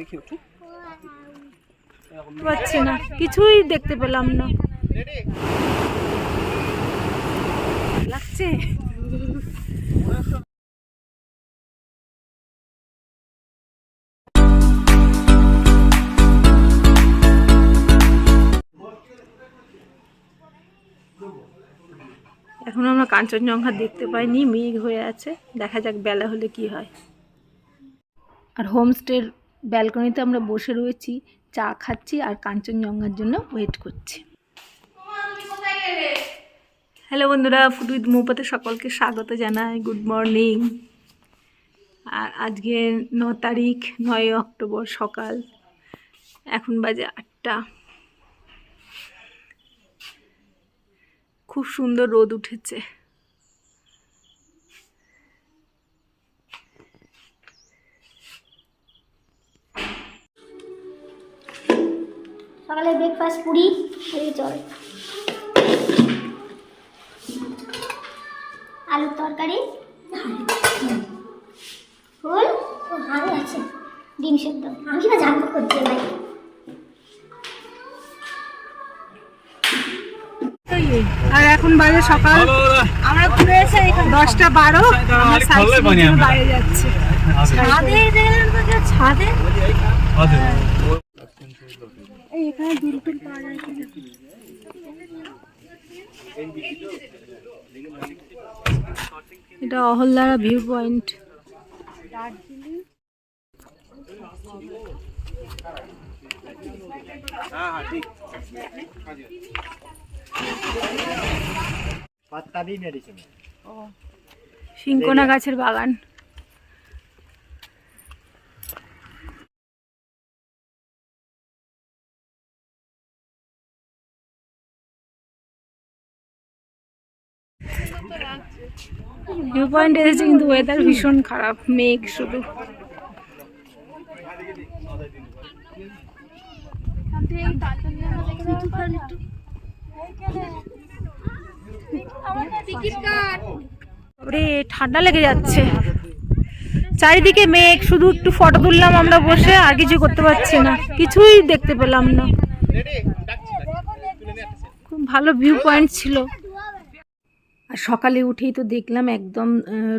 দেখে উঠি পাচ্ছি না, কিছুই দেখতে পেলাম না। লাগছে? এখন আমরা কাঞ্চনজঙ্ঘা দেখতে পাইনি, মেঘ হয়ে আছে। দেখা যাক বেলা হলে কি হয়। আর হোমস্টের ব্যালকনিতে আমরা বসে রয়েছি, চা খাচ্ছি আর কাঞ্চনজঙ্ঘার জন্য ওয়েট করছি। হ্যালো বন্ধুরা ফুড উইথ মুপাতে সকলকে স্বাগত জানাই গুড মর্নিং আর আজকে ন তারিখ নয় অক্টোবর সকাল, এখন বাজে আটটা। খুব সুন্দর রোদ উঠেছে। সকালে ব্রেকফাস্ট পুরি পুরি চল। আলুর তরকারি? ফুল? ও আরও আছে। ডিম সেদ্ধ। আমি কিনা জানতে করছি ভাই আর এখন বাজে সকাল। আমরা ঘুরে এসে দশটা বারো। আমরা সাইকেল বাইরে যাচ্ছি। ছাদে দেখলাম ছাদে। হ্যাঁ দুল টুল পাওয়া যায় এটা অহল্লারা ভিউ পয়েন্ট সিংকোনা গাছের বাগান। ভিউ পয়েন্ট এসেছে কিন্তু ওয়েদার ভীষণ খারাপ, মেঘ শুধু। ঠান্ডা লেগে যাচ্ছে। চারিদিকে মেঘ, শুধু একটু ফটো তুললাম আমরা বসে, আর কিছু করতে পারছি না। কিছুই দেখতে পেলাম না। খুব ভালো ভিউ পয়েন্ট ছিল। আর সকালে উঠেই তো দেখলাম একদম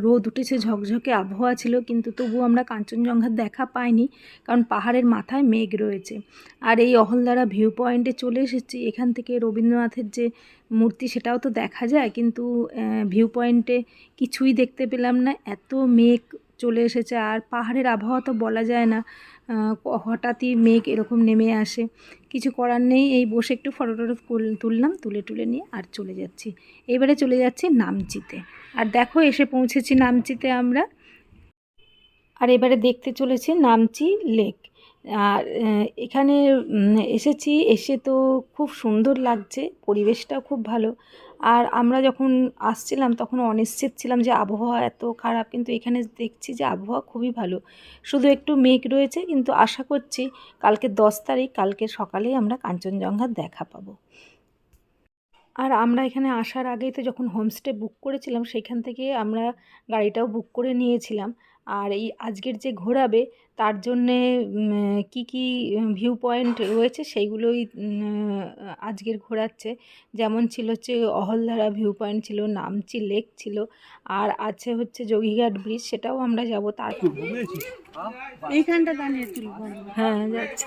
রোদ উঠেছে, ঝকঝকে আবহাওয়া ছিল, কিন্তু তবু আমরা কাঞ্চনজঙ্ঘার দেখা পাইনি, কারণ পাহাড়ের মাথায় মেঘ রয়েছে। আর এই অহলদারা ভিউ পয়েন্টে চলে এসেছি, এখান থেকে রবীন্দ্রনাথের যে মূর্তি সেটাও তো দেখা যায়, কিন্তু ভিউ পয়েন্টে কিছুই দেখতে পেলাম না, এত মেঘ চলে এসেছে, আর পাহাড়ের আবহাওয়া তো বলা যায় না। হঠাৎই মেঘ এরকম নেমে আসে। কিছু করার নেই, এই বসে একটু ফটো টটো তুল- তুললাম, তুলে তুলে নিয়ে আর চলে যাচ্ছি। এবারে চলে যাচ্ছি নামচিতে। আর দেখো, এসে পৌঁছেছি নামচিতে আমরা। আর এবারে দেখতে চলেছি নামচি লেক। আর এখানে এসেছি, এসে তো খুব সুন্দর লাগছে, পরিবেশটাও খুব ভালো। আর আমরা যখন আসছিলাম, তখন অনিশ্চিত ছিলাম যে আবহাওয়া এত খারাপ, কিন্তু এখানে দেখছি যে আবহাওয়া খুবই ভালো। শুধু একটু মেঘ রয়েছে, কিন্তু আশা করছি কালকে দশ তারিখ, কালকে সকালেই আমরা কাঞ্চনজঙ্ঘার দেখা পাবো। আর আমরা এখানে আসার আগেই তো যখন হোমস্টে বুক করেছিলাম সেইখান থেকে আমরা গাড়িটাও বুক করে নিয়েছিলাম। আর এই আজকের যে ঘোরাবে তার জন্যে কি কি ভিউ পয়েন্ট রয়েছে সেইগুলোই আজকের ঘোরাচ্ছে। যেমন ছিল হচ্ছে অহলধারা ভিউ পয়েন্ট ছিল নামচি লেক ছিল আর আছে হচ্ছে যোগীঘাট ব্রিজ সেটাও আমরা যাব তার এইখানটা দাঁড়িয়ে তুলব হ্যাঁ যাচ্ছে।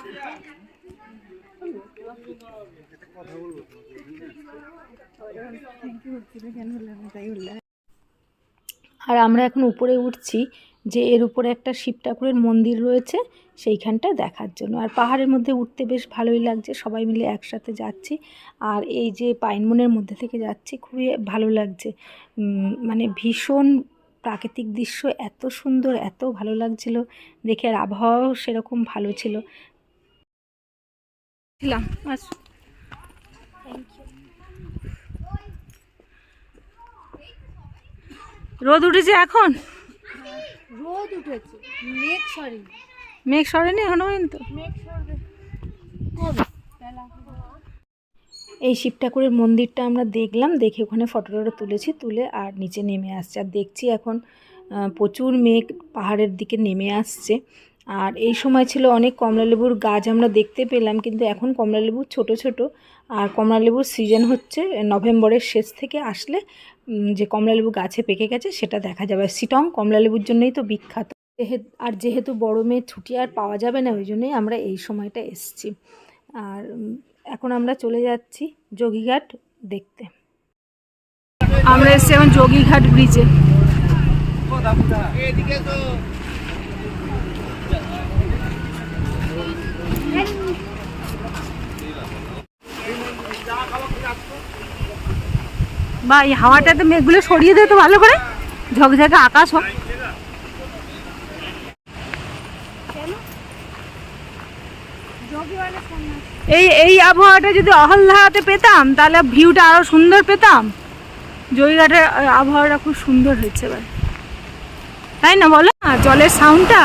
আর আমরা এখন উপরে উঠছি। যে এর উপরে একটা শিব ঠাকুরের মন্দির রয়েছে, সেইখানটা দেখার জন্য। আর পাহাড়ের মধ্যে উঠতে বেশ ভালোই লাগছে, সবাই মিলে একসাথে যাচ্ছি। আর এই যে পাইনমনের মধ্যে থেকে যাচ্ছি, খুবই ভালো লাগছে। মানে ভীষণ প্রাকৃতিক দৃশ্য, এত সুন্দর, এত ভালো লাগছিল। দেখে আর আবহাওয়াও সেরকম ভালো ছিল। রোদ উঠেছে এখন? রোদ উঠেছে মেঘ সরি মেঘ সরেনি এখনও পর্যন্ত? মেঘ সরবে। কবে? এই শিব ঠাকুরের মন্দিরটা আমরা দেখলাম দেখে ওখানে ফটো টটো তুলেছি তুলে আর নিচে নেমে আসছে। আর দেখছি এখন প্রচুর মেঘ পাহাড়ের দিকে নেমে আসছে। আর এই সময় ছিল অনেক কমলালেবুর গাছ আমরা দেখতে পেলাম কিন্তু এখন কমলালেবু ছোট ছোট। আর কমলালেবুর সিজন হচ্ছে নভেম্বরের শেষ থেকে আসলে যে কমলালেবু গাছে পেকে গেছে, সেটা দেখা যাবে। সিটং কমলালেবুর জন্যই তো বিখ্যাত। আর যেহেতু বড় মেয়ে ছুটি আর পাওয়া যাবে না, ওই জন্যই আমরা এই সময়টা এসছি। আর এখন আমরা চলে যাচ্ছি যোগীঘাট দেখতে। আমরা এসছি এখন যোগীঘাট ব্রিজে বা এই হাওয়াটাতে মেঘগুলো সরিয়ে দে তো ভালো করে। ঝকঝকে আকাশ হোক। এই এই আবহাওয়াটা যদি অহল্লাহাতে পেতাম, তাহলে ভিউটা আরও সুন্দর পেতাম। জয়ঘাটের আবহাওয়াটা খুব সুন্দর হয়েছে এবার। তাই না বলো জলের সাউন্ডটা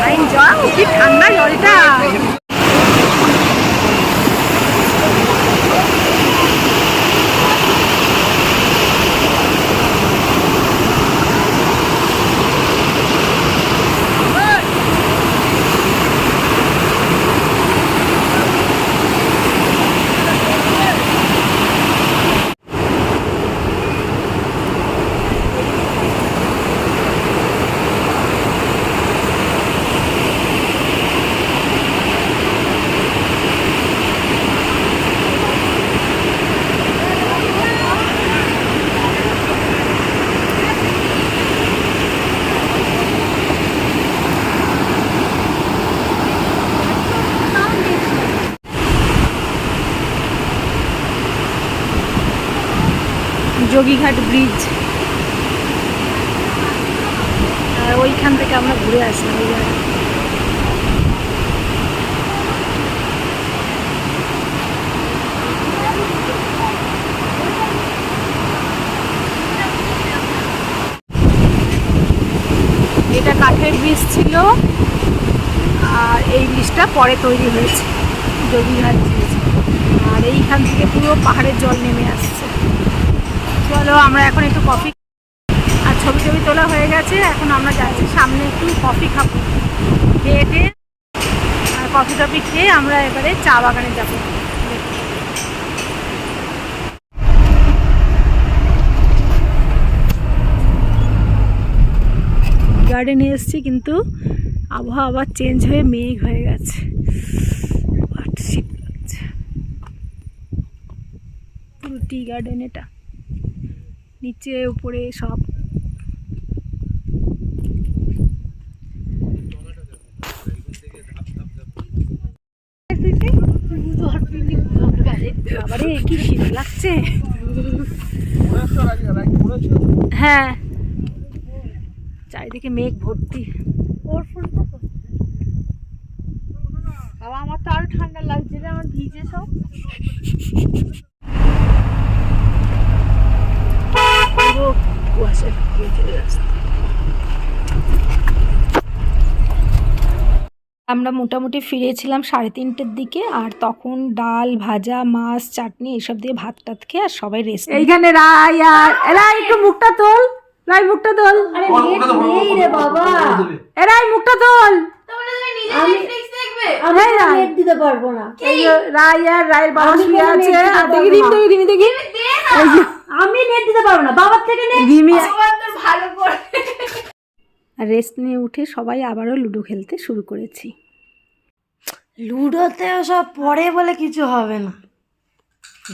লাইন যাও কি ঠান্ডা জলটা যোগীঘাট ব্রিজ। আর ওইখান থেকে আমরা ঘুরে আসলাম ওই এটা কাঠের ব্রিজ ছিল, আর এই ব্রিজটা পরে তৈরি হয়েছে যোগীঘাট ব্রিজ। আর এইখান থেকে পুরো পাহাড়ের জল নেমে আসছে। চলো, আমরা এখন একটু কফি আর ছবি টবি তোলা হয়ে গেছে। এখন আমরা যাচ্ছি সামনে একটু কফি খাব। খেয়ে আর কফি টফি খেয়ে আমরা এবারে চা বাগানে যাব। গার্ডেনে এসেছি কিন্তু আবহাওয়া আবার চেঞ্জ হয়ে মেঘ হয়ে গেছে। টি গার্ডেন এটা নিচে, উপরে, সব। কি শীত লাগছে। হ্যাঁ। চারিদিকে মেঘ ভর্তি। বাবা, আমার তো আরও ঠান্ডা লাগছে আমার ভিজে সব। কুয়াশা চলে আমরা মোটামুটি ফিরেছিলাম সাড়ে তিনটের দিকে আর তখন ডাল ভাজা মাছ চাটনি এসব দিয়ে ভাত টাত খেয়ে আর সবাই রেস্ট এইখানে রাই আর এরাই একটু মুখটা তোল। রাই মুখটা তোল। রে বাবা। এরাই মুখটা তোল। আমি আমি নেট দিতে পারব না। এই রাই আর রায়ের বাবা শুয়ে আছে। আর দেখি দেখি দেখি আমি নেট দিতে পারব না বাবার থেকে নেট রিমি ভালো করে আর রেস্ট নিয়ে উঠে সবাই আবারও লুডো খেলতে শুরু করেছি। লুডোতে সব পড়ে বলে কিছু হবে না।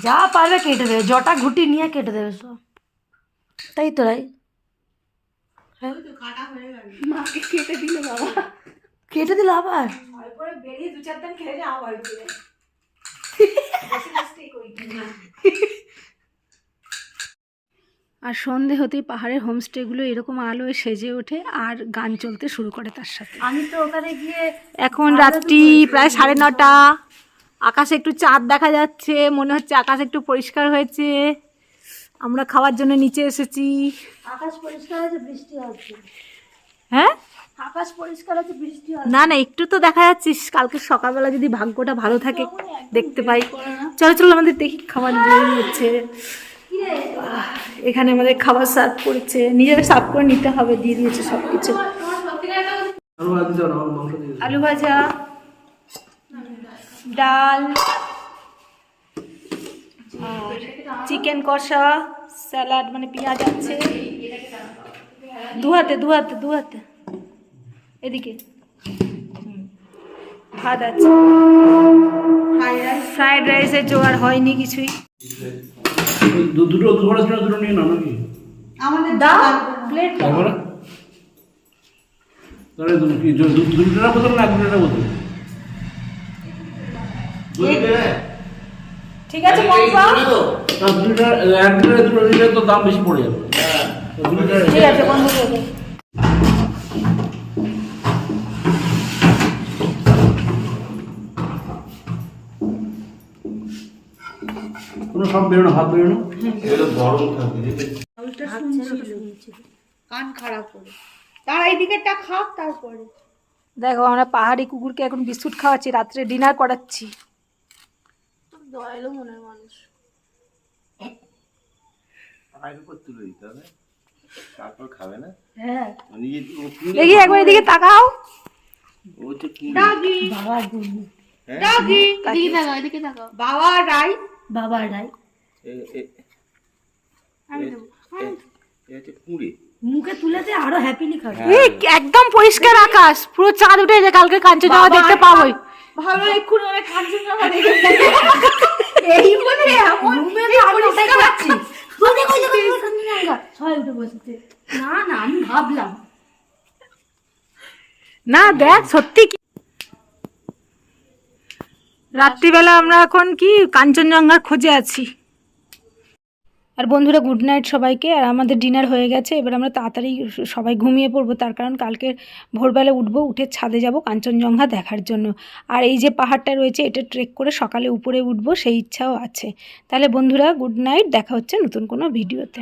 যা পারবে কেটে দেবে জটা ঘুটি নিয়ে কেটে দেবে সব। তাই তো রাই। হ্যাঁ? কেটে দিল আবার? আর সন্ধে হতেই পাহাড়ের হোমস্টেগুলো এরকম আলোয় সেজে ওঠে আর গান চলতে শুরু করে তার সাথে। আমি তো ওখানে গিয়ে এখন রাত্রি প্রায় সাড়ে নটা। আকাশে একটু চাঁদ দেখা যাচ্ছে মনে হচ্ছে আকাশ একটু পরিষ্কার হয়েছে। আমরা খাওয়ার জন্য নিচে এসেছি। আকাশ পরিষ্কার আছে বৃষ্টি হচ্ছে। হ্যাঁ? আকাশ পরিষ্কার আছে বৃষ্টি না না একটু তো দেখা যাচ্ছিস কালকে সকালবেলা যদি ভাগ্যটা ভালো থাকে দেখতে পাই। চলো চলো আমাদের দেখি খাবার দেরি হচ্ছে। এখানে আমাদের খাবার সার্ভ করেছে নিজেরা সার্ভ করে নিতে হবে দিয়ে দিয়েছে সব কিছু আলু ভাজা ডাল চিকেন কষা স্যালাড মানে পেঁয়াজ আছে। দু হাতে দু হাতে দু হাতে এদিকে। ভাত আছে। ফ্রাইড রাইসের জোগাড় হয়নি কিছুই। দুটো দুটো ছিল দুটো নিয়ে নাও নাকি? দাও। প্লেট তারপরে? তাহলে তুমি কি দু- দু- দু বোতল না এক লিটার বোতল ঠিক আছে পম্পা দু লিটার এক লিটার দুটো লিটার তো দাম বেশি পড়ে যাবে। তো ঠিক আছে বন্ধ করে সব বেরোনো হাত বেরোনো? কান খারাপ করে তার এইদিকেরটা খাক তারপরে। দেখো আমরা পাহাড়ি কুকুরকে এখন বিস্কুট খাওয়াচ্ছি রাত্রে ডিনার করাচ্ছি। দয়ালু মনের মানুষ। পায়ের উপর তুলে দিতে হবে। তারপর খাবে না? হ্যাঁ। দেখি একবার এদিকে তাকাও। ও হ্যাঁ? ডাগি এদিকে তাকাও তাকাও। বাবা রাই। বাবার হচ্ছে কুঁড়ে। মুখে তুলেতে আরও হ্যাপিলি খাবে। একদম পরিষ্কার আকাশ। পুরো চাঁদ উঠে যে কালকে কাঞ্চনজঙ্ঘা দেখতে পাবোই ভালো এক্ষুনি অনেক কাঞ্চনজঙ্ঘা দেখে এই বলে এমন রুমে তো আমি ওটাই খাচ্ছি তোদের কই কাঞ্চনজঙ্ঘা সবাই উঠে বসেছে। না না আমি ভাবলাম। না দেখ সত্যি কি রাত্রিবেলা আমরা এখন কি কাঞ্চনজঙ্ঘার খোঁজে আছি। আর বন্ধুরা গুড নাইট সবাইকে। আর আমাদের ডিনার হয়ে গেছে। এবার আমরা তাড়াতাড়ি সবাই ঘুমিয়ে পড়ব। তার কারণ কালকে ভোরবেলা উঠবো, উঠে ছাদে যাব কাঞ্চনজঙ্ঘা দেখার জন্য। আর এই যে পাহাড়টা রয়েছে, এটা ট্রেক করে সকালে উপরে উঠবো, সেই ইচ্ছাও আছে। তাহলে বন্ধুরা গুড নাইট দেখা হচ্ছে নতুন কোনো ভিডিওতে